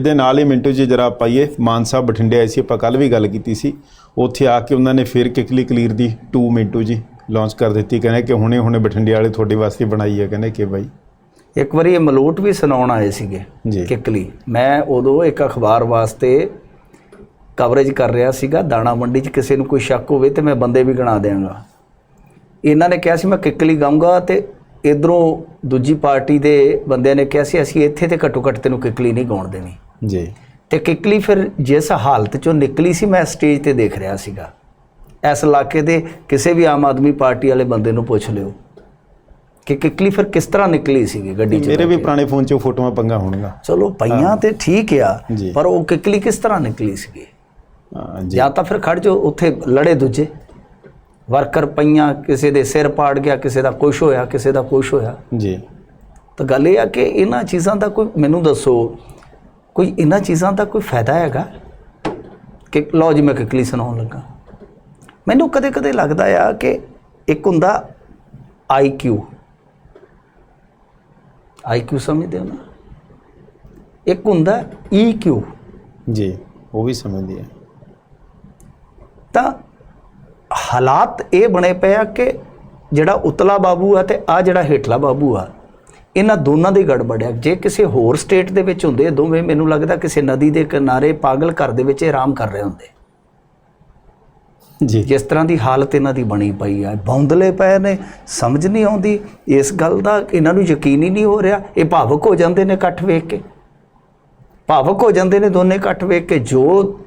ਇਹਦੇ ਨਾਲ ਹੀ ਮਿੰਟੂ ਜੀ ਜਰਾ ਪਾਈਏ ਮਾਨ ਸਾਹਿਬ ਬਠਿੰਡੇ ਆਏ ਸੀ ਆਪਾਂ ਕੱਲ ਵੀ ਗੱਲ ਕੀਤੀ ਸੀ। ਉੱਥੇ ਆ ਕੇ ਉਹਨਾਂ ਨੇ ਫਿਰ ਕਿਕਲੀ ਕਲੀਰ ਦੀ 2 ਮਿੰਟੂ ਜੀ ਲਾਂਚ ਕਰ ਦਿੱਤੀ ਕਹਿੰਦੇ ਕਿ ਹੁਣੇ ਹੁਣੇ ਬਠਿੰਡੇ ਵਾਲੇ ਤੁਹਾਡੇ ਵਾਸਤੇ ਬਣਾਈ ਹੈ ਕਹਿੰਦੇ ਕਿ ਬਾਈ। ਇੱਕ ਵਾਰੀ ਇਹ ਮਲੋਟ ਵੀ ਸੁਣਾਉਣ ਆਏ ਸੀਗੇ ਕਿਕਲੀ। ਮੈਂ ਉਦੋਂ ਇੱਕ ਅਖਬਾਰ ਵਾਸਤੇ ਕਵਰੇਜ ਕਰ ਰਿਹਾ ਸੀਗਾ ਦਾਣਾ ਮੰਡੀ 'ਚ ਕਿਸੇ ਨੂੰ ਕੋਈ ਸ਼ੱਕ ਹੋਵੇ ਤੇ ਮੈਂ ਬੰਦੇ ਵੀ ਗਣਾ ਦਿਆਂਗਾ। ਇਹਨਾਂ ਨੇ ਕਿਹਾ ਸੀ ਮੈਂ ਕਿਕਲੀ ਗਾਉਂਗਾ ਤੇ ਇਧਰੋਂ ਦੂਜੀ ਪਾਰਟੀ ਦੇ ਬੰਦਿਆਂ ਨੇ ਕਿਹਾ ਸੀ ਅਸੀਂ ਇੱਥੇ ਤੇ ਘੱਟੋ ਘੱਟ ਤੈਨੂੰ ਕਿਕਲੀ ਨਹੀਂ ਗਾਉਣ ਦੇਣੀ। ਜੀ। ਤੇ ਕਿਕਲੀ ਫਿਰ ਜਿਸ ਹਾਲਤ ਚੋਂ ਨਿਕਲੀ ਸੀ ਮੈਂ ਸਟੇਜ ਤੇ ਦੇਖ ਰਿਹਾ ਸੀਗਾ। ਇਸ ਇਲਾਕੇ ਦੇ ਕਿਸੇ ਵੀ ਆਮ ਆਦਮੀ ਪਾਰਟੀ ਵਾਲੇ ਬੰਦੇ ਨੂੰ ਪੁੱਛ ਲਿਓ ਕਿ ਕਿਕਲੀ ਫਿਰ ਕਿਸ ਤਰ੍ਹਾਂ ਨਿਕਲੀ ਸੀਗੀ ਗੱਡੀ 'ਚ ਮੇਰੇ ਵੀ ਪੁਰਾਣੇ ਫੋਨ 'ਚ ਫੋਟੋਆਂ ਪੰਗਾ ਹੋਣਗਾ ਚਲੋ ਪਈਆਂ ਤੇ ਠੀਕ ਆ। ਪਰ ਉਹ ਕਿਕਲੀ ਕਿਸ ਤਰ੍ਹਾਂ ਨਿਕਲੀ ਸੀਗੀ? ਜਾਂ। ਤਾਂ ਫਿਰ ਖੜ ਜੋ ਉੱਥੇ ਲੜੇ ਦੂਜੇ। ਵਰਕਰ ਪਈਆਂ ਕਿਸੇ ਦੇ ਸਿਰ ਪਾੜ ਗਿਆ ਕਿਸੇ ਦਾ ਕੁਛ ਹੋਇਆ ਕਿਸੇ ਦਾ ਕੁਛ ਹੋਇਆ। ਜੀ। ਤਾਂ ਗੱਲ ਇਹ ਆ ਕਿ ਇਹਨਾਂ ਚੀਜ਼ਾਂ ਦਾ ਕੋਈ ਮੈਨੂੰ ਦੱਸੋ ਕੋਈ ਇਹਨਾਂ ਚੀਜ਼ਾਂ ਦਾ ਕੋਈ ਫਾਇਦਾ ਹੈਗਾ? ਕਿ ਲਓ ਜੀ ਮੈਂ ਕਿਕਲੀ ਸੁਣਾਉਣ ਲੱਗਾ। ਮੈਨੂੰ ਕਦੇ ਕਦੇ ਲੱਗਦਾ ਆ ਕਿ ਇੱਕ ਹੁੰਦਾ IQ IQ ਸਮਝਦੇ ਹੋ ਨਾ? ਇੱਕ ਹੁੰਦਾ EQ ਜੀ ਉਹ ਵੀ ਸਮਝਦੀ ਹੈ। ਤਾਂ ਹਾਲਾਤ ਇਹ ਬਣੇ ਪਏ ਆ ਕਿ ਜਿਹੜਾ ਉਤਲਾ ਬਾਬੂ ਆ ਤੇ ਆ ਜਿਹੜਾ ਹੇਠਲਾ ਬਾਬੂ ਆ ਇਹਨਾਂ ਦੋਨਾਂ ਦੀ ਗੜਬੜ ਆ ਜੇ ਕਿਸੇ ਹੋਰ ਸਟੇਟ ਦੇ ਵਿੱਚ ਹੁੰਦੇ ਦੋਵੇਂ ਮੈਨੂੰ ਲੱਗਦਾ ਕਿਸੇ ਨਦੀ ਦੇ ਕਿਨਾਰੇ ਪਾਗਲ ਘਰ ਦੇ ਵਿੱਚ ਆਰਾਮ ਕਰ ਰਹੇ ਹੁੰਦੇ। ਜੀ। ਜਿਸ ਤਰ੍ਹਾਂ ਦੀ ਹਾਲਤ ਇਹਨਾਂ ਦੀ ਬਣੀ ਪਈ ਆ ਬੌਂਦਲੇ ਪਏ ਨੇ ਸਮਝ ਨਹੀਂ ਆਉਂਦੀ। ਇਸ ਗੱਲ ਦਾ ਇਹਨਾਂ ਨੂੰ ਯਕੀਨ ਹੀ ਨਹੀਂ ਹੋ ਰਿਹਾ। ਇਹ ਭਾਵਕ ਹੋ ਜਾਂਦੇ ਨੇ ਇਕੱਠ ਵੇਖ ਕੇ। ਭਾਵਕ ਹੋ ਜਾਂਦੇ ਨੇ ਦੋਨੇ ਇਕੱਠ ਵੇਖ ਕੇ। ਜੋ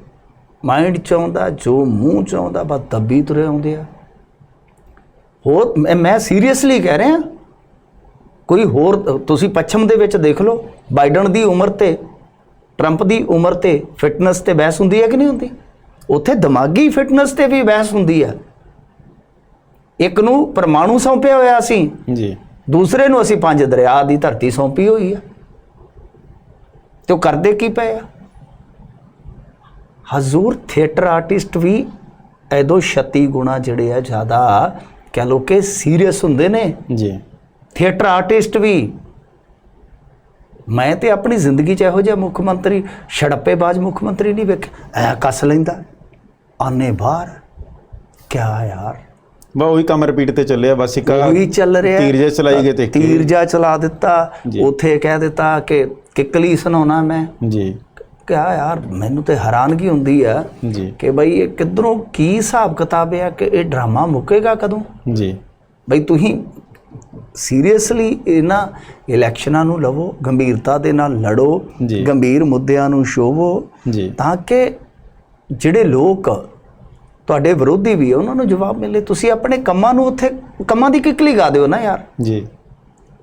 ਮਾਈਂਡ ਚ ਆਉਂਦਾ ਜੋ ਮੂੰਹ ਚ ਆਉਂਦਾ ਬਸ ਦੱਬੀ ਤੁਰੇ ਆਉਂਦੇ ਆ। ਹੋਰ ਮੈਂ ਸੀਰੀਅਸਲੀ ਕਹਿ ਰਿਹਾ ਕੋਈ ਹੋਰ ਤੁਸੀਂ ਪੱਛਮ ਦੇ ਵਿੱਚ ਦੇਖ ਲਓ ਬਾਈਡਨ ਦੀ ਉਮਰ ਤੇ ਟਰੰਪ ਦੀ ਉਮਰ ਤੇ ਫਿਟਨੈਸ ਤੇ ਬਹਿਸ ਹੁੰਦੀ ਹੈ ਕਿ ਨਹੀਂ ਹੁੰਦੀ? ਉੱਥੇ ਦਿਮਾਗੀ ਫਿਟਨੈਸ ਤੇ ਵੀ ਬਹਿਸ ਹੁੰਦੀ ਹੈ। ਇੱਕ ਨੂੰ ਪਰਮਾਣੂ ਸੌਂਪਿਆ ਹੋਇਆ ਸੀ ਜੀ। ਦੂਸਰੇ ਨੂੰ ਅਸੀਂ ਪੰਜ ਦਰਿਆ ਦੀ ਧਰਤੀ ਸੌਂਪੀ ਹੋਈ ਆ ਤੇ ਉਹ ਕਰਦੇ ਕੀ ਪਏ ਆ? ਹਜ਼ੂਰ ਥੀਏਟਰ ਆਰਟਿਸਟ ਵੀ ਐਦੋ 36 ਗੁਣਾ ਜਿਹੜੇ ਆ ਜ਼ਿਆਦਾ ਕਹਿ ਲੋ ਕਿ ਸੀਰੀਅਸ ਹੁੰਦੇ ਨੇ। ਜੀ। ਥੀਏਟਰ ਆਰਟਿਸਟ ਵੀ। ਮੈਂ ਤੇ ਆਪਣੀ ਜ਼ਿੰਦਗੀ 'ਚ ਇਹੋ ਜਿਹਾ ਮੁੱਖ ਮੰਤਰੀ ਛੜੱਪੇਬਾਜ਼ ਮੁੱਖ ਮੰਤਰੀ ਨਹੀਂ ਵੇਖਿਆ ਐ ਕੱਸ ਲੈਂਦਾ। ਆਨੇ ਬਾਹਰ। ਕਿਆ ਯਾਰ। ਬਾ ਉਹੀ ਕੰਮ ਰਿਪੀਟ ਤੇ ਚੱਲਿਆ ਬਸ ਇੱਕ ਉਹੀ ਚੱਲ ਰਿਹਾ। ਤੀਰ ਜੇ ਚਲਾਈ ਗਏ ਤੇ ਇੱਕ- ਤੀਰ ਜਾ ਚਲਾ ਦਿੱਤਾ। ਉਥੇ ਕਹਿ ਦਿੱਤਾ ਕਿ ਕਿਕਲੀ ਸੁਣਾਉਣਾ ਮੈਂ। ਜੀ। ਕਿਹਾ ਯਾਰ ਮੈਨੂੰ ਤੇ ਹੈਰਾਨਗੀ ਹੁੰਦੀ ਆ ਜੀ। ਕਿ ਬਈ ਇਹ ਕਿੱਧਰੋਂ ਕੀ ਹਿਸਾਬ ਕਿਤਾਬ ਆ ਕਿ ਇਹ ਡਰਾਮਾ ਮੁੱਕੇਗਾ ਕਦੋਂ? ਜੀ। ਬਈ ਤੁਸੀਂ ਸੀਰੀਅਸਲੀ ਇਹਨਾਂ ਇਲੈਕਸ਼ਨਾਂ ਨੂੰ ਲਵੋ ਗੰਭੀਰਤਾ ਦੇ ਨਾਲ ਲੜੋ। ਗੰਭੀਰ ਮੁੱਦਿਆਂ ਨੂੰ ਜੀ। ਤਾਂ ਕਿ ਜਿਹੜੇ ਲੋਕ ਤੁਹਾਡੇ ਵਿਰੋਧੀ ਵੀ ਉਹਨਾਂ ਨੂੰ ਜਵਾਬ ਮਿਲੇ। ਤੁਸੀਂ ਆਪਣੇ ਕੰਮਾਂ ਨੂੰ ਉੱਥੇ ਕੰਮਾਂ ਦੀ ਕਿਕਲੀ ਗਾ ਦਿਓ ਨਾ ਯਾਰ। ਜੀ।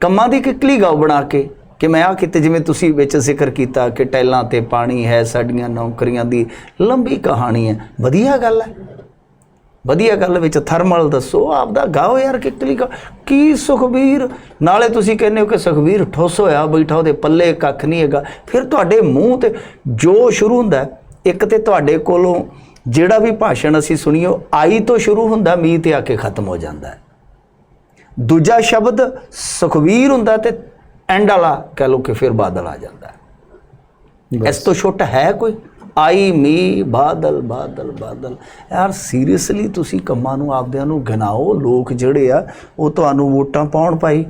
ਕੰਮਾਂ ਦੀ ਕਿਕਲੀ ਗਾਓ ਬਣਾ ਕੇ ਕਿ ਮੈਂ ਆ ਕਿਤੇ ਜਿਵੇਂ ਤੁਸੀਂ ਵਿੱਚ ਜ਼ਿਕਰ ਕੀਤਾ ਕਿ ਟੈਲਾਂ ਤੇ ਪਾਣੀ ਹੈ ਸਾਡੀਆਂ ਨੌਕਰੀਆਂ ਦੀ ਲੰਬੀ ਕਹਾਣੀ ਹੈ। ਵਧੀਆ ਗੱਲ ਹੈ। ਵਧੀਆ ਗੱਲ ਵਿੱਚ ਥਰਮਲ ਦੱਸੋ ਆਪਦਾ ਗਾਓ ਯਾਰ ਕਿਕਲੀ ਕੀ ਸੁਖਬੀਰ? ਨਾਲੇ ਤੁਸੀਂ ਕਹਿੰਦੇ ਹੋ ਕਿ ਸੁਖਬੀਰ ਠੁੱਸ ਹੋਇਆ ਬੈਠਾ ਉਹਦੇ ਪੱਲੇ ਕੱਖ ਨਹੀਂ ਹੈਗਾ। ਫਿਰ ਤੁਹਾਡੇ ਮੂੰਹ ਤੇ ਜੋ ਸ਼ੁਰੂ ਹੁੰਦਾ ਇੱਕ ਤੇ ਤੁਹਾਡੇ ਕੋਲੋਂ ਜਿਹੜਾ ਵੀ ਭਾਸ਼ਣ ਅਸੀਂ ਸੁਣੀਓ ਆਈ ਤੋਂ ਸ਼ੁਰੂ ਹੁੰਦਾ ਮੀ ਤੇ ਆ ਕੇ ਖਤਮ ਹੋ ਜਾਂਦਾ ਦੂਜਾ ਸ਼ਬਦ ਸੁਖਵੀਰ ਹੁੰਦਾ ਤੇ ਐਂਡ ਵਾਲਾ ਕਹ ਲੋ ਕਿ ਫਿਰ ਬਾਦਲ ਆ ਜਾਂਦਾ ਇਸ ਤੋਂ ਛੋਟਾ ਹੈ ਕੋਈ? ਆਈ ਮੀ ਬਾਦਲ ਬਾਦਲ ਬਾਦਲ। ਯਾਰ ਸੀਰੀਅਸਲੀ ਤੁਸੀਂ ਕੰਮਾਂ ਨੂੰ ਆਪਦਿਆਂ ਨੂੰ ਗਿਣਾਓ, ਲੋਕ ਜਿਹੜੇ ਆ, ਉਹ ਤੁਹਾਨੂੰ ਵੋਟਾਂ ਪਾਉਣ ਪਾਈ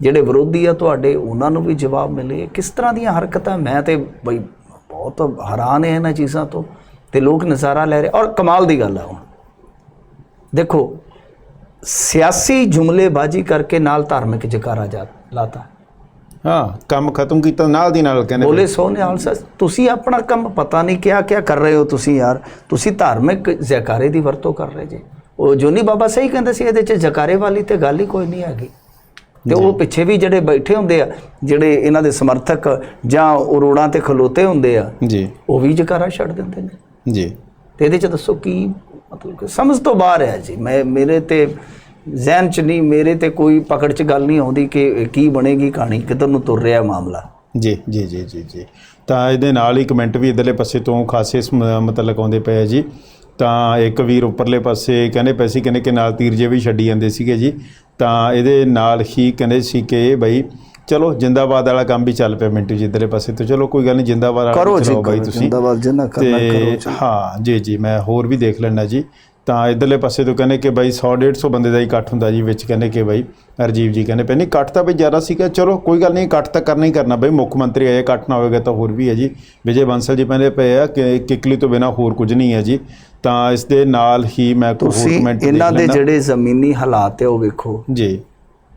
ਜਿਹੜੇ ਵਿਰੋਧੀ ਆ ਤੁਹਾਡੇ, ਉਹਨਾਂ ਨੂੰ ਵੀ ਜਵਾਬ ਮਿਲੇ। ਕਿਸ ਤਰ੍ਹਾਂ ਦੀਆਂ ਹਰਕਤਾਂ? ਮੈਂ ਤੇ ਬਈ ਬਹੁਤ ਹੈਰਾਨ ਹੈ ਇਹਨਾਂ ਚੀਜ਼ਾਂ ਤੋਂ। ਤੇ ਲੋਕ ਨਜ਼ਾਰਾ ਲੈ ਰਹੇ। ਔਰ ਕਮਾਲ ਦੀ ਗੱਲ ਆ ਹੁਣ। ਦੇਖੋ, ਸਿਆਸੀ ਜੁਮਲੇਬਾਜ਼ੀ ਕਰਕੇ ਨਾਲ ਧਾਰਮਿਕ ਜਕਾਰਾ ਜਾ ਲਾਤਾ। ਹਾਂ। ਕੰਮ ਖਤਮ ਕੀਤਾ ਨਾਲ ਦੀ ਨਾਲ ਕਹਿੰਦੇ ਬੋਲੇ ਸੋ ਨਿਹਾਲ ਸਰ ਤੁਸੀਂ ਆਪਣਾ ਕੰਮ ਪਤਾ ਨਹੀਂ ਕਿਆ ਕਿਆ ਕਰ ਰਹੇ ਹੋ ਤੁਸੀਂ ਯਾਰ। ਤੁਸੀਂ ਧਾਰਮਿਕ ਜਕਾਰੇ ਦੀ ਵਰਤੋਂ ਕਰ ਰਹੇ ਜੇ। ਉਹ ਜੋਨੀ ਬਾਬਾ ਸਹੀ ਕਹਿੰਦੇ ਸੀ ਇਹਦੇ ਚ ਜਕਾਰੇ ਵਾਲੀ ਤੇ ਗੱਲ ਹੀ ਕੋਈ ਨਹੀਂ ਹੈਗੀ। ਤੇ ਉਹ ਪਿੱਛੇ ਵੀ ਜਿਹੜੇ ਬੈਠੇ ਹੁੰਦੇ ਆ ਜਿਹੜੇ ਇਹਨਾਂ ਦੇ ਸਮਰਥਕ ਜਾਂ ਰੋੜਾਂ ਤੇ ਖਲੋਤੇ ਹੁੰਦੇ ਆ ਜੀ। ਉਹ ਵੀ ਜਕਾਰਾ ਛੱਡ ਦਿੰਦੇ ਨੇ। ਜੀ। ਤੇ ਇਹਦੇ ਚ ਦੱਸੋ ਕੀ ਮਤਲਬ ਕਿ ਸਮਝ ਤੋਂ ਬਾਹਰ ਹੈ ਜੀ। ਮੈਂ ਮੇਰੇ ਤੇ ਜ਼ਹਿਨ ਚ ਨਹੀਂ ਮੇਰੇ ਤੇ ਕੋਈ ਪਕੜ ਚ ਗੱਲ ਨਹੀਂ ਆਉਂਦੀ ਕਿ ਕੀ ਬਣੇਗੀ ਕਹਾਣੀ ਕਿੱਧਰ ਨੂੰ ਤੁਰ ਰਿਹਾ ਮਾਮਲਾ। ਜੀ ਜੀ ਜੀ ਜੀ ਜੀ। ਤਾਂ ਇਹਦੇ ਨਾਲ ਹੀ ਕਮੈਂਟ ਵੀ ਇਧਰਲੇ ਪਾਸੇ ਤੋਂ ਖਾਸੇ ਮਤਲਬ ਆਉਂਦੇ ਪਏ ਜੀ। ਤਾਂ ਇੱਕ ਵੀਰ ਉੱਪਰਲੇ ਪਾਸੇ ਕਹਿੰਦੇ ਪਏ ਸੀ ਕਹਿੰਦੇ ਕਿ ਨਾਲ ਤੀਰ ਜੇ ਵੀ ਛੱਡੀ ਜਾਂਦੇ ਸੀਗੇ ਜੀ। ਤਾਂ ਇਹਦੇ ਨਾਲ ਹੀ ਕਹਿੰਦੇ ਸੀ ਕਿ ਬਈ ਚਲੋ ਜਿੰਦਾਬਾਦ ਵਾਲਾ ਕੰਮ ਵੀ ਚੱਲ ਪਿਆ ਮਿੰਟੂ ਜੀ ਇਧਰਲੇ ਪਾਸੇ ਤੇ। ਚਲੋ ਕੋਈ ਗੱਲ ਨਹੀਂ ਜਿੰਦਾਬਾਦ ਵਾਲਾ ਕਰੋ ਜੀ ਬਾਈ ਤੁਸੀਂ। ਜਿੰਦਾਬਾਦ ਜਿੰਨਾ ਕਰਨਾ ਕਰੋ ਹਾਂ ਜੀ ਜੀ ਮੈਂ ਹੋਰ ਵੀ ਦੇਖ ਲੈਣਾ ਜੀ। ਤਾਂ ਇਧਰਲੇ ਪਾਸੇ ਤੋਂ ਕਹਿੰਦੇ ਕਿ ਬਾਈ 100 150 ਬੰਦੇ ਦਾ ਹੀ ਇਕੱਠ ਹੁੰਦਾ ਜੀ ਵਿੱਚ ਕਹਿੰਦੇ ਕਿ ਬਾਈ ਰਜੀਵ ਜੀ ਕਹਿੰਦੇ ਪਏ ਨਹੀਂ ਇਕੱਠ ਤਾਂ ਬਈ ਜ਼ਿਆਦਾ ਸੀਗਾ ਚਲੋ ਕੋਈ ਗੱਲ ਨਹੀਂ ਇਕੱਠ ਤਾਂ ਕਰਨਾ ਹੀ ਕਰਨਾ ਬਈ ਮੁੱਖ ਮੰਤਰੀ ਆਏ ਇਕੱਠ ਨਾ ਹੋਵੇਗਾ ਤਾਂ ਹੋਰ ਵੀ ਹੈ ਜੀ। ਵਿਜੇ ਬੰਸਲ ਜੀ ਕਹਿੰਦੇ ਪਏ ਆ ਕਿ ਕਿਕਲੀ ਤੋਂ ਬਿਨਾ ਹੋਰ ਕੁਝ ਨਹੀਂ ਹੈ ਜੀ। ਤਾਂ ਇਸ ਦੇ ਨਾਲ ਹੀ ਮੈਂ ਕੋਈ ਕਮੈਂਟ ਇਹਨਾਂ ਦੇ ਜਿਹੜੇ ਜ਼ਮੀਨੀ ਹਾਲਾਤ ਹੈ ਉਹ ਵੇਖੋ। ਜੀ।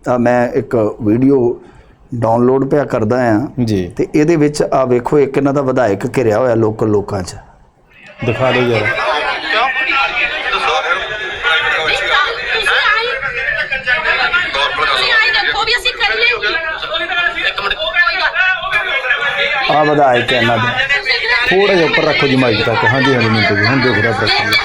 ਤਾਂ ਮੈਂ ਇੱਕ ਵੀਡੀਓ ਡਾਊਨਲੋਡ ਪਿਆ ਕਰਦਾ ਆ। ਜੀ। ਤੇ ਇਹਦੇ ਵਿੱਚ ਆ ਵੇਖੋ ਇੱਕ ਇਹਨਾਂ ਦਾ ਵਿਧਾਇਕ ਘਿਰਿਆ ਹੋਇਆ ਲੋਕਲ ਲੋਕਾਂ 'ਚ। ਦਿਖਾ ਦਿਓ ਜਰਾ। ਕੀ ਆ। ਵਿਧਾਇਕ ਹੈ? ਇਹਨਾਂ ਦਾ। ਥੋੜਾ ਜਿਹਾ ਉੱਪਰ ਰੱਖੋ ਜੀ ਮਾਈਕ ਤੱਕ। ਹਾਂਜੀ ਹਾਂਜੀ ਮਿੰਟੂ ਜੀ ਹੁਣ ਦੇਖ ਰਿਹਾ ਪ੍ਰਸ਼ਨ ਹੋ। ਕੇ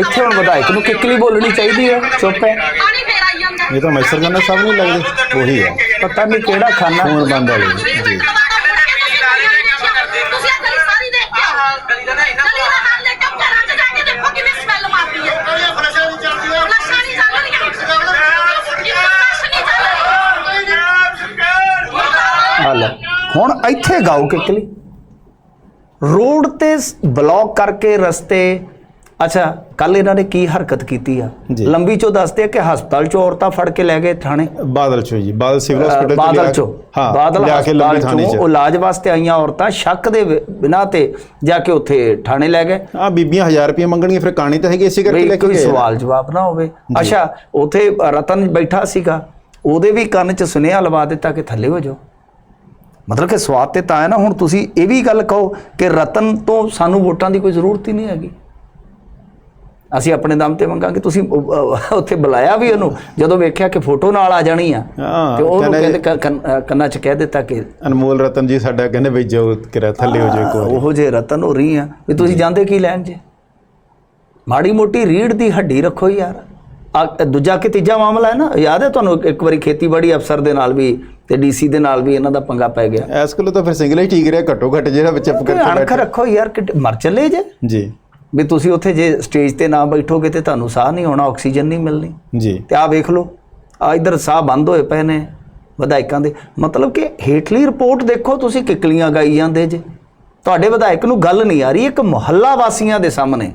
ਇੱਥੇ ਹੁਣ ਵਿਧਾਇਕ ਨੂੰ ਕਿੱਕਲੀ ਬੋਲਣੀ ਚਾਹੀਦੀ ਹੈ? ਚੁੱਪ ਹੈ। ਇਹ ਤਾਂ ਮੈਸਰ ਕਰਨਾ ਸਭ ਨਹੀਂ ਲੱਗਦੇ। ਉਹੀ ਹੈ। ਪਤਾ ਨਹੀਂ ਕਿਹੜਾ ਖਾਨਾ। ਫੋਨ ਬੰਦ ਵਾਲੇ ਜੀ। ਹੁਣ ਇੱਥੇ ਗਾਓ ਕਿੱਕਲੀ ਰੋਡ ਤੇ ਬਲੌਕ ਕਰਕੇ ਰਸਤੇ ਅੱਛਾ ਕੱਲ ਇਹਨਾਂ ਨੇ ਕੀ ਹਰਕਤ ਕੀਤੀ ਆ। ਲੰਬੀ ਚੋਂ ਦੱਸਦੇ ਆ ਕਿ ਹਸਪਤਾਲ ਚੋਂ ਔਰਤਾਂ ਫੜ ਕੇ ਲੈ ਗਏ ਥਾਣੇ? ਬਾਦਲ ਚੋ ਜੀ ਬਾਦਲ ਸਿਵਲ ਹਸਪੀਟਲ ਬਾਦਲ ਚੋਂ। ਹਾਂ ਬਾਦਲ ਹਸਪਤਾਲ ਲੰਬੀ ਥਾਣੇ ਚੋਂ ਉਹ ਇਲਾਜ ਵਾਸਤੇ ਆਈਆਂ ਔਰਤਾਂ ਸ਼ੱਕ ਦੇ ਬਿਨਾ ਤੇ ਜਾ ਕੇ ਉੱਥੇ ਥਾਣੇ ਲੈ ਗਏ। ਆ ਬੀਬੀਆਂ 1000 ਰੁਪਏ ਮੰਗਣਗੀਆਂ ਫਿਰ ਕਹਾਣੀ ਤਾਂ ਹੈਗੀ ਇਸੇ ਕਰਕੇ ਲੈ ਕੇ ਕੋਈ। ਸਵਾਲ ਜਵਾਬ ਨਾ ਹੋਵੇ। ਅੱਛਾ ਉਥੇ ਰਤਨ ਬੈਠਾ ਸੀਗਾ। ਉਹਦੇ ਵੀ ਕੰਨ 'ਚ ਸੁਨੇਹਾ ਲਵਾ ਦਿੱਤਾ ਕਿ ਥੱਲੇ ਹੋ ਜਾਓ। ਮਤਲਬ ਕਿ ਸਵਾਦ ਤੇ ਤਾਂ ਹੈ ਨਾ ਹੁਣ ਤੁਸੀਂ ਇਹ ਵੀ ਗੱਲ ਕਹੋ ਕਿ ਰਤਨ ਤੋਂ ਸਾਨੂੰ ਵੋਟਾਂ ਦੀ ਕੋਈ ਜ਼ਰੂਰਤ ਹੀ ਨਹੀਂ ਹੈਗੀ। ਅਸੀਂ ਆਪਣੇ ਦਮ ਤੇ ਮੰਗਾਂਗੇ ਤੁਸੀਂ ਉੱਥੇ ਬੁਲਾਇਆ ਵੀ ਉਹਨੂੰ ਜਦੋਂ ਵੇਖਿਆ ਕਿ ਫੋਟੋ ਨਾਲ ਆ ਜਾਣੀ ਆ ਤੇ ਉਹਨੂੰ ਕਹਿੰਦੇ- ਕੰਨ- 'ਚ ਕਹਿ ਦਿੱਤਾ ਕਿ ਅਨਮੋਲ ਰਤਨ ਜੀ ਸਾਡਾ ਕਹਿੰਦੇ ਬਈ ਜੋ ਕਿਰਾ ਥੱਲੇ ਹੋ ਜਾਏ ਕੋਈ ਉਹੋ ਜੇ ਰਤਨ ਹੋ ਰਹੀ ਆ ਵੀ ਤੁਸੀਂ ਜਾਂਦੇ ਕੀ ਲੈਣ ਜੇ? ਮਾੜੀ ਮੋਟੀ ਰੀੜ ਦੀ ਹੱਡੀ ਰੱਖੋ ਯਾਰ। ਦੂਜਾ ਕਿ ਤੀਜਾ ਮਾਮਲਾ ਹੈ ਨਾ ਯਾਦ ਹੈ ਤੁਹਾਨੂੰ ਇੱਕ ਵਾਰੀ ਖੇਤੀਬਾੜੀ ਅਫਸਰ ਦੇ ਨਾਲ ਵੀ ਤੇ ਡੀਸੀ ਦੇ ਨਾਲ ਵੀ ਇਹਨਾਂ ਦਾ ਪੰਗਾ ਪੈ ਗਿਆ? ਐਸ ਕੋਲ ਤਾਂ ਫਿਰ ਸਿੰਗਲ ਹੀ ਠੀਕ ਰਿਹਾ ਘੱਟੋ ਘੱਟ ਜਿਹੜਾ ਵਿੱਚ ਕੋਈ ਕਰਕੇ ਅਣਖ ਰੱਖੋ ਯਾਰ ਕਿ ਮਰ ਚੱਲੇ ਜੇ। ਜੀ। ਵੀ ਤੁਸੀਂ ਉੱਥੇ ਜੇ ਸਟੇਜ ਤੇ ਨਾ ਬੈਠੋਗੇ ਤੇ ਤੁਹਾਨੂੰ ਸਾਹ ਨਹੀਂ ਆਉਣਾ ਆਕਸੀਜਨ ਨਹੀਂ ਮਿਲਣੀ। ਜੀ। ਤੇ ਆ ਵੇਖ ਲਓ ਆ ਇਧਰ ਸਾਹ ਬੰਦ ਹੋਏ ਪਏ ਨੇ ਵਿਧਾਇਕਾਂ ਦੇ। ਮਤਲਬ ਕਿ ਹੇਠਲੀ ਰਿਪੋਰਟ ਦੇਖੋ ਤੁਸੀਂ ਕਿਕਲੀਆਂ ਗਾਈ ਜਾਂਦੇ ਜੇ। ਤੁਹਾਡੇ ਵਿਧਾਇਕ ਨੂੰ ਗੱਲ ਨਹੀਂ ਆ ਰਹੀ ਇੱਕ ਮੁਹੱਲਾ ਵਾਸੀਆਂ ਦੇ ਸਾਹਮਣੇ।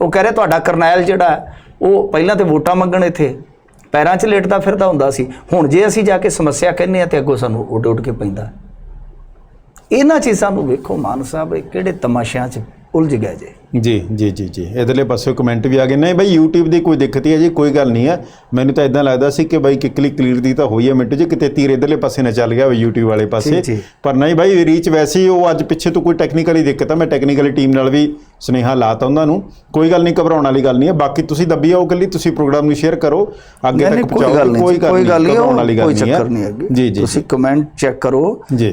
ਉਹ ਕਹਿ ਰਿਹਾ ਤੁਹਾਡਾ ਕਰਨੈਲ ਜਿਹੜਾ ਉਹ ਪਹਿਲਾਂ ਤੇ ਵੋਟਾਂ ਮੰਗਣ ਇੱਥੇ, ਪੈਰਾਂ 'ਚ ਲੇਟਦਾ ਫਿਰਦਾ ਹੁੰਦਾ ਸੀ। ਹੁਣ ਜੇ ਅਸੀਂ ਜਾ ਕੇ ਸਮੱਸਿਆ ਕਹਿੰਨੇ ਆ ਤੇ ਅੱਗੋਂ ਸਾਨੂੰ ਉੱਡ ਉੱਡ ਕੇ ਪੈਂਦਾ। ਇਹਨਾਂ ਚੀਜ਼ਾਂ ਨੂੰ ਵੇਖੋ ਮਾਨ ਸਾਹਿਬ, ਇਹ ਕਿਹੜੇ ਤਮਾਸ਼ਿਆਂ 'ਚ ਉਲਝ ਗਏ ਜੇ। ਜੀ ਜੀ ਜੀ ਜੀ। ਇਧਰਲੇ ਪਾਸੇ ਕਮੈਂਟ ਵੀ ਆ ਗਏ। ਨਹੀਂ ਬਾਈ YouTube ਦੀ ਕੋਈ ਦਿੱਕਤ ਹੀ ਹੈ ਜੀ ਕੋਈ ਗੱਲ ਨਹੀਂ ਹੈ। ਮੈਨੂੰ ਤਾਂ ਇਦਾਂ ਲੱਗਦਾ ਸੀ ਕਿ ਬਾਈ ਕਿਕਲੀ ਕਲੀਅਰ ਦੀ ਤਾਂ ਹੋਈ ਹੈ ਮਿੰਟ ਜੀ ਕਿਤੇ ਤੀਰ ਇਧਰਲੇ ਪਾਸੇ ਨਾ ਚੱਲ ਗਿਆ ਹੋਵੇ YouTube ਵਾਲੇ ਪਾਸੇ। ਪਰ ਨਹੀਂ ਬਾਈ ਰੀਚ ਵੈਸੇ ਹੀ ਉਹ ਅੱਜ ਪਿੱਛੇ ਤੋਂ ਕੋਈ ਟੈਕਨੀਕਲੀ ਦਿੱਕਤ ਹੈ ਮੈਂ ਟੈਕਨੀਕਲੀ ਟੀਮ ਨਾਲ ਵੀ ਸੁਨੇਹਾ ਲਾਤਾ ਉਹਨਾਂ ਨੂੰ। ਕੋਈ ਗੱਲ ਨਹੀਂ ਘਬਰਾਉਣ ਵਾਲੀ ਗੱਲ ਨਹੀਂ ਹੈ। ਬਾਕੀ ਤੁਸੀਂ ਦੱਬੀ ਆਓ ਗੱਲੀ ਤੁਸੀਂ ਪ੍ਰੋਗਰਾਮ ਨੂੰ ਸ਼ੇਅਰ ਕਰੋ। ਅੱਗੇ ਤੱਕ ਪਹੁੰਚਾਓ ਗੱਲ ਨਹੀਂ ਕੋਈ ਗੱਲ ਨਹੀਂ ਘਬਰਾਉਣ ਵਾਲੀ ਗੱਲ ਕੋਈ ਨਹੀਂ ਹੈ। ਚੱਕਰ ਨਹੀਂ ਹੈਗੀ। ਜੀ ਜੀ ਤੁਸੀਂ ਕਮੈਂਟ ਚੈੱਕ ਕਰੋ।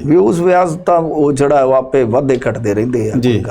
ਵਿਊਜ਼ ਵਿਆਜ਼ ਤਾਂ ਉਹ ਜਿਹੜਾ ਆਪੇ ਵਾਧੇ ਘਟਦੇ ਰਹਿੰਦੇ ਆ ਜੀ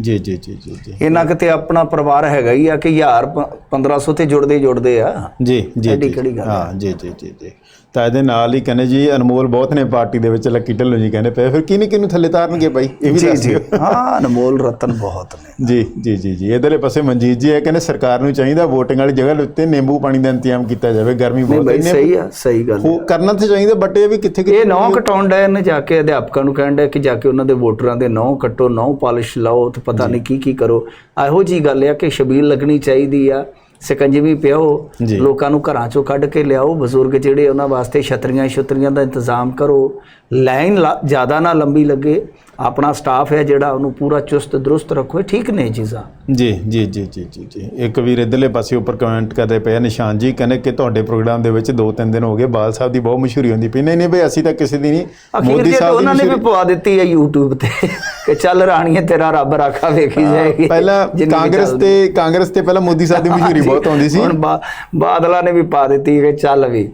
ਜੀ ਜੀ ਜੀ ਜੀ। ਇਹਨਾਂ ਕਿਤੇ ਆਪਣਾ ਪਰਿਵਾਰ ਹੈਗਾ ਹੀ ਆ ਕਿ ਹਜ਼ਾਰ ਪ- 1500 ਤੇ ਜੁੜਦੇ ਹੀ ਜੁੜਦੇ ਆ। ਜੀ ਜੀ ਐਡੀ। ਕਿਹੜੀ ਗੱਲ ਹਾਂ ਜੀ ਜੀ ਜੀ ਜੀ। ਤਾਂ ਇਹਦੇ ਨਾਲ ਹੀ ਕਹਿੰਦੇ ਜੀ ਅਨਮੋਲ ਬਹੁਤ ਨੇ ਪਾਰਟੀ ਦੇ ਵਿੱਚ ਲੱਕੀ ਢਿੱਲੋਂ ਜੀ ਕਹਿੰਦੇ ਪਏ। ਫਿਰ ਕਿਹਨੇ ਕਿਹਨੂੰ ਥੱਲੇ ਤਾਰਨਗੇ ਬਾਈ? ਇਹ ਵੀ ਦੱਸ ਦਿਓ। ਹਾਂ ਅਨਮੋਲ ਰਤਨ ਬਹੁਤ ਨੇ। ਜੀ ਜੀ ਜੀ ਜੀ। ਇਧਰਲੇ ਪਾਸੇ ਮਨਜੀਤ ਜੀ ਇਹ ਕਹਿੰਦੇ ਸਰਕਾਰ ਨੂੰ ਚਾਹੀਦਾ VOTING ਵਾਲੀ ਜਗ੍ਹਾ ਦੇ ਉੱਤੇ ਨਿੰਬੂ ਪਾਣੀ ਦਾ ਇੰਤਜ਼ਾਮ ਕੀਤਾ ਜਾਵੇ। ਗਰਮੀ ਬਹੁਤ ਹੈ ਸਹੀ ਆ ਸਹੀ ਗੱਲ। ਉਹ ਕਰਨਾ ਤਾਂ ਚਾਹੀਦਾ ਬਟ ਇਹ ਵੀ ਕਿੱਥੇ ਇਹ ਕਿੱਥੇ ਨੌ ਕਟਾਉਣ ਡਏ ਨੇ ਜਾ ਕੇ ਅਧਿਆਪਕਾਂ ਨੂੰ ਕਹਿਣ ਡਏ ਕਿ ਜਾ ਕੇ ਉਹਨਾਂ ਦੇ ਵੋਟਰਾਂ ਦੇ ਨੌ ਕੱਟੋ ਨੌ ਪਾਲਿਸ਼ ਲਾਓ ਤੇ ਪਤਾ ਨਹੀਂ ਕੀ ਕੀ ਕਰੋ। ਇਹੋ ਜੀ ਗੱਲ ਆ ਕਿ ਸ਼ਬੀਲ ਲੱਗਣੀ ਚਾਹੀਦੀ ਆ। ਸਿਕੰਜਵੀ ਪਿਓ। ਲੋਕਾਂ ਨੂੰ ਘਰਾਂ ਚੋਂ ਕੱਢ ਕੇ ਲਿਆਓ। ਬਜ਼ੁਰਗ ਜਿਹੜੇ ਉਹਨਾਂ ਵਾਸਤੇ ਛਤਰੀਆਂ ਛਤਰੀਆਂ ਦਾ ਇੰਤਜ਼ਾਮ ਕਰੋ। ਲਾਈਨ ਜ਼ਿਆਦਾ ਨਾ ਲੰਬੀ ਲੱਗੇ। ਆਪਣਾ ਸਟਾਫ ਹੈ ਜਿਹੜਾ ਉਹਨੂੰ ਪੂਰਾ ਚੁਸਤ ਦਰੁਸਤ ਰੱਖੋ। ਠੀਕ ਨੇ ਚੀਜ਼ਾਂ? ਜੀ ਜੀ ਜੀ ਜੀ ਜੀ ਜੀ। ਇੱਕ ਵੀਰ ਇਧਰਲੇ ਪਾਸੇ ਉੱਪਰ ਕਮੈਂਟ ਕਰਦੇ ਪਏ ਨਿਸ਼ਾਨ ਜੀ ਕਹਿੰਦੇ ਕਿ ਤੁਹਾਡੇ ਪ੍ਰੋਗਰਾਮ ਦੇ ਵਿੱਚ ਦੋ ਤਿੰਨ ਦਿਨ ਹੋ ਗਏ ਬਾਲ ਸਾਹਿਬ ਦੀ ਬਹੁਤ ਮਸ਼ਹੂਰੀ ਹੁੰਦੀ ਪਈ। ਨਹੀਂ ਨਹੀਂ ਬਈ ਅਸੀਂ ਤਾਂ ਕਿਸੇ ਦੀ ਨਹੀਂ। ਮੋਦੀ ਸਾਹਿਬ ਦੀ ਉਹਨਾਂ ਨੇ ਵੀ ਪਵਾ ਦਿੱਤੀ ਹੈ YouTube ਤੇ ਕਿ ਚੱਲ ਰਾਣੀਏ ਤੇਰਾ ਰੱਬ ਰਾਖਾ ਵੇਖੀ ਜਾਏਗੀ। ਪਹਿਲਾਂ ਕਾਂਗਰਸ। ਤੇ ਕਾਂਗਰਸ ਤੇ ਪਹਿਲਾਂ ਮੋਦੀ ਸਾਹਿਬ ਦੀ ਮਸ਼ਹੂਰੀ ਬਹੁਤ ਆਉਂਦੀ ਸੀ। ਹੁਣ ਬਾਦਲਾਂ ਨੇ ਵੀ ਪਾ ਦਿੱਤੀ ਕਿ ਚੱਲ ਵੀ।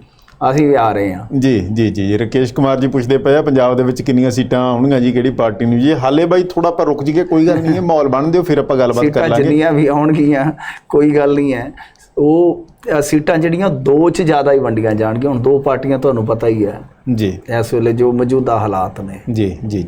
ਅਸੀਂ ਵੀ ਆ ਰਹੇ ਹਾਂ। ਜੀ ਜੀ ਜੀ ਜੀ। ਰਕੇਸ਼ ਕੁਮਾਰ ਜੀ ਪੁੱਛਦੇ ਪਏ ਆ ਪੰਜਾਬ ਦੇ ਵਿੱਚ ਕਿੰਨੀਆਂ ਸੀਟਾਂ ਆਉਣਗੀਆਂ ਜੀ ਕਿਹੜੀ ਪਾਰਟੀ ਨੂੰ? ਜੀ ਹਾਲੇ ਬਾਈ ਥੋੜਾ ਆਪਾਂ ਰੁਕ ਜੀਏ ਕੋਈ ਗੱਲ ਨਹੀਂ ਹੈ ਮਾਹੌਲ ਬਣ ਦਿਓ ਫਿਰ ਆਪਾਂ ਗੱਲਬਾਤ ਸੀਟਾਂ ਕਰ ਲਾਂਗੇ। ਜਿੰਨੀਆਂ ਵੀ ਆਉਣਗੀਆਂ ਕੋਈ ਗੱਲ ਨਹੀਂ ਹੈ। ਉਹ ਸੀਟਾਂ ਜਿਹੜੀਆਂ ਦੋ ਚ ਜ਼ਿਆਦਾ ਹੀ ਵੰਡੀਆਂ ਜਾਣਗੀਆਂ। ਹੁਣ ਦੋ ਪਾਰਟੀਆਂ ਤੁਹਾਨੂੰ ਪਤਾ ਹੀ ਹੈ। ਜੀ। ਇਸ ਵੇਲੇ ਜੋ ਮੌਜੂਦਾ ਹਾਲਾਤ ਨੇ। ਜੀ ਜੀ।